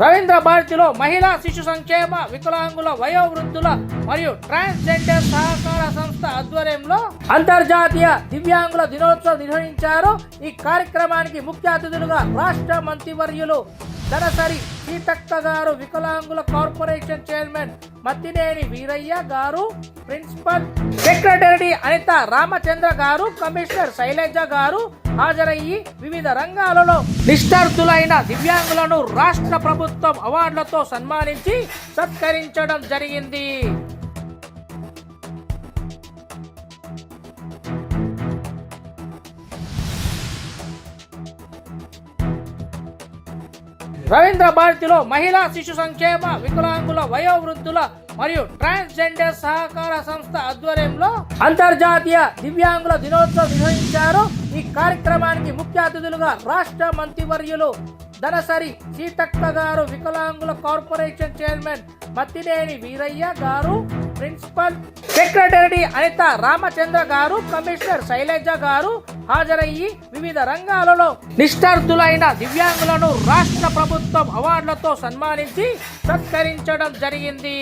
రవీంద్ర భారతిలో మహిళా శిశు సంక్షేమ వికలాంగుల వయోవృద్ధుల మరియు ట్రాన్స్జెండర్ సహకార సంస్థ ఆధ్వర్యంలో అంతర్జాతీయ దివ్యాంగుల దినోత్సవం నిర్వహించారు. ఈ కార్యక్రమానికి ముఖ్య అతిథులుగా రాష్ట్ర మంత్రివర్యులు దనసరి సీతక్క గారు వికలాంగుల కార్పొరేషన్ చైర్మన్ మత్తినేని వీరయ్య గారు ప్రిన్సిపల్ సెక్రటరీ అనిత రామచంద్ర గారు కమిషనర్ శైలజ గారు హాజరయ్యి వివిధ రంగాలలో నిష్ఠార్థులైన దివ్యాంగులను రాష్ట్ర ప్రభుత్వం అవార్డులతో సన్మానించి సత్కరించడం జరిగింది. రవీంద్ర భారతిలో మహిళా శిశు సంక్షేమ వికలాంగుల వయోవృద్ధుల మరియు ట్రాన్స్జెండర్ సహకార సంస్థ ఆధ్వర్యంలో అంతర్జాతీయ దివ్యాంగుల దినోత్సవం నిర్వహించారు. ఈ కార్యక్రమానికి ముఖ్య అతిథులుగా రాష్ట్ర మంత్రివర్యులు దనసరి సీతక్క గారు వికలాంగుల కార్పొరేషన్ చైర్మన్ మత్తినేని వీరయ్య గారు ప్రిన్సిపల్ సెక్రటరీ అనిత రామచంద్ర గారు కమిషనర్ శైలజ గారు హాజరయ్యి వివిధ రంగాలలో నిష్ఠార్థులైన దివ్యాంగులను రాష్ట్ర ప్రభుత్వం అవార్డులతో సన్మానించి సత్కరించడం జరిగింది.